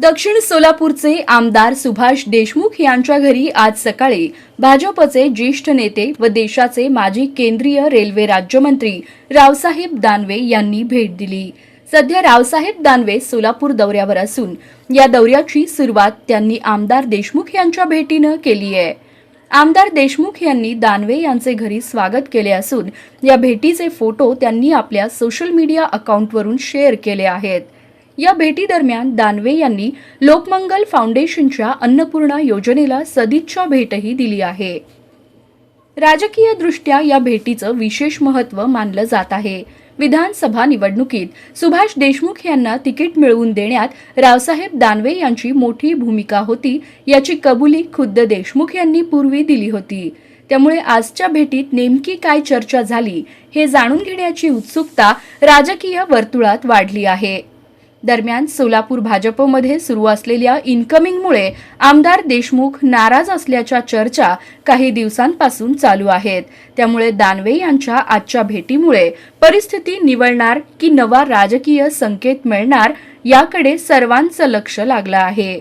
दक्षिण सोलापूरचे आमदार सुभाष देशमुख यांच्या घरी आज सकाळी भाजपचे ज्येष्ठ नेते व देशाचे माजी केंद्रीय रेल्वे राज्यमंत्री रावसाहेब दानवे यांनी भेट दिली. सध्या रावसाहेब दानवे सोलापूर दौऱ्यावर असून या दौऱ्याची सुरुवात त्यांनी आमदार देशमुख यांच्या भेटीनं केली आहे. आमदार देशमुख यांनी दानवे यांचे घरी स्वागत केले असून या भेटीचे फोटो त्यांनी आपल्या सोशल मीडिया अकाउंटवरून शेअर केले आहेत. या भेटीदरम्यान दानवे यांनी लोकमंगल फाउंडेशनच्या अन्नपूर्णा योजनेला सदिच्छा भेटही दिली आहे. राजकीय दृष्ट्या या भेटीचं विशेष महत्त्व मानलं जात आहे. विधानसभा निवडणुकीत सुभाष देशमुख यांना तिकीट मिळवून देण्यात रावसाहेब दानवे यांची मोठी भूमिका होती याची कबुली खुद्द देशमुख यांनी पूर्वी दिली होती. त्यामुळे आजच्या भेटीत नेमकी काय चर्चा झाली हे जाणून घेण्याची उत्सुकता राजकीय वर्तुळात वाढली आहे. दरम्यान सोलापूर भाजपमध्ये सुरू असलेल्या इन्कमिंगमुळे आमदार देशमुख नाराज असल्याच्या चर्चा काही दिवसांपासून चालू आहेत. त्यामुळे दानवे यांच्या आजच्या भेटीमुळे परिस्थिती निवळणार की नवा राजकीय संकेत मिळणार याकडे सर्वांचं लक्ष लागलं आहे.